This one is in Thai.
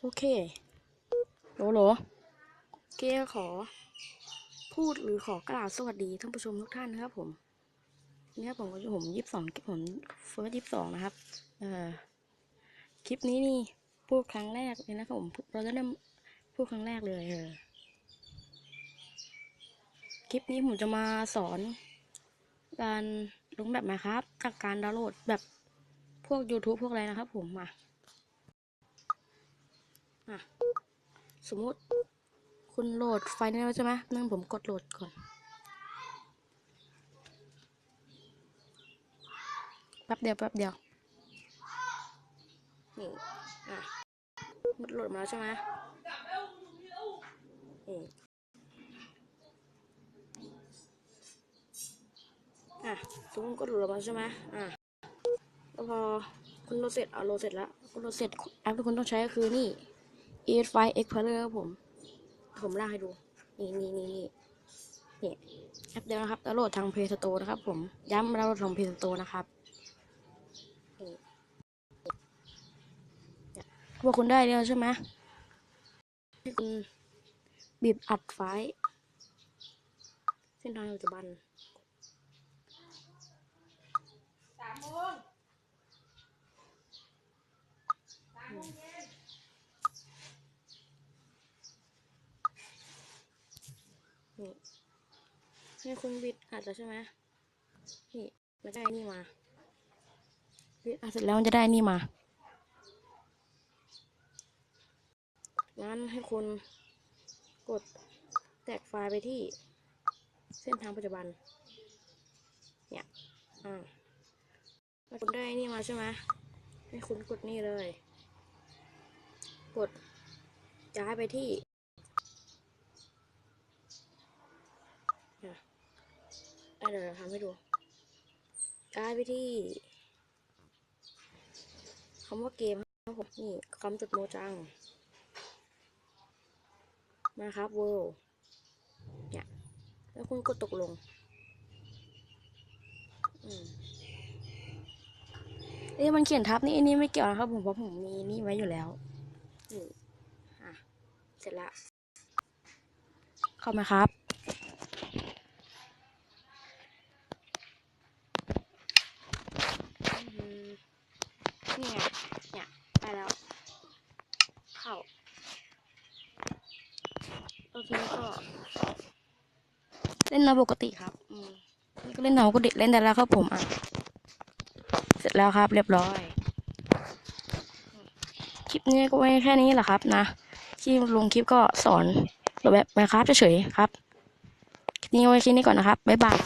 โอเคโหลโหลเกขอ พูดหรือขอกล่าวสวัสดีท่านผู้ชมทุกท่านนะครับ ผมเนี่ครับผมก็ผมยี่สิบสองผมเฟิร์สยี่สิบสองนะครับ เอ่อคลิปนี้นี่พูดครั้งแรกเลยนะครับผมเราจะได้พูดครั้งแรกเลยเออคลิปนี้ผมจะมาสอน การลงแบบไหมครับจากการดาวน์โหลดแบบพวก YouTube พวกอะไรนะครับผมมา อะสมมุติคุณโหลดไฟล์นี้แล้วใช่ไหมนั่นผมกดโหลดก่อน แป๊บเดียวแป๊บเดียว นี่ อะมันโหลดมาแล้วใช่ไหมนี่อะสมมติกดโหลดมาใช่ไหมอะแล้วพอคุณโหลดเสร็จเอาโหลดเสร็จแล้วคุณโหลดเสร็จแอปที่คุณต้องใช้ก็คือนี่ e f i Explorer ครับผม ผมลากให้ดู นี่นี่นี่นี่นี่แอปเดียวนะครับดาวน์โหลดทาง Play Store นะครับ ผม ย้ำดาวน์โหลดทาง Play Store นะครับนี่เนี่ยพวกคุณได้แล้วใช่ไหมให้คุณบีบอัดไฟเส้นทางปัจจุบันสามโมงสามโมงเย็น นี่ให้คุณบิดอัดแล้วใช่ไหมนี่มันได้นี่มาบิดอัดเสร็จแล้วมันจะได้นี่มางั้นให้คุณกดแตกไฟล์ไปที่เส้นทางปัจจุบัน เนี่ย อ่าคุณได้นี่มาใช่ไหมให้คุณกดนี่เลย กดย้ายไปที่ เนี่ยอะเดี๋ยวทำให้ดูย้ายไปที่คำว่าเกมครับผมนี่คำจุดโมจัง มาครับเวิลเนี่ยแล้วคุณกดตกลง อืมเอ้ยมันเขียนทับนี่อันนี้ไม่เกี่ยวนะครับผมเพราะผมมีนี่ไว้อยู่แล้วนี่อะเสร็จละ เข้ามาครับ อืมนี่ไงเนี่ยได้แล้ว เข้า โอเคก็ เล่นน้ำปกติครับ อืมนี่ก็เล่นน้ำปกติเล่นได้แล้วครับผมอะ เสร็จแล้วครับเรียบร้อย คลิปนี้ก็ไว้แค่นี้แหละครับ นะ ที่ลงคลิปก็สอนแบบไหมครับเฉยๆครับ คลิปนี้ไว้แค่นี้ก่อนนะครับ บ๊ายบาย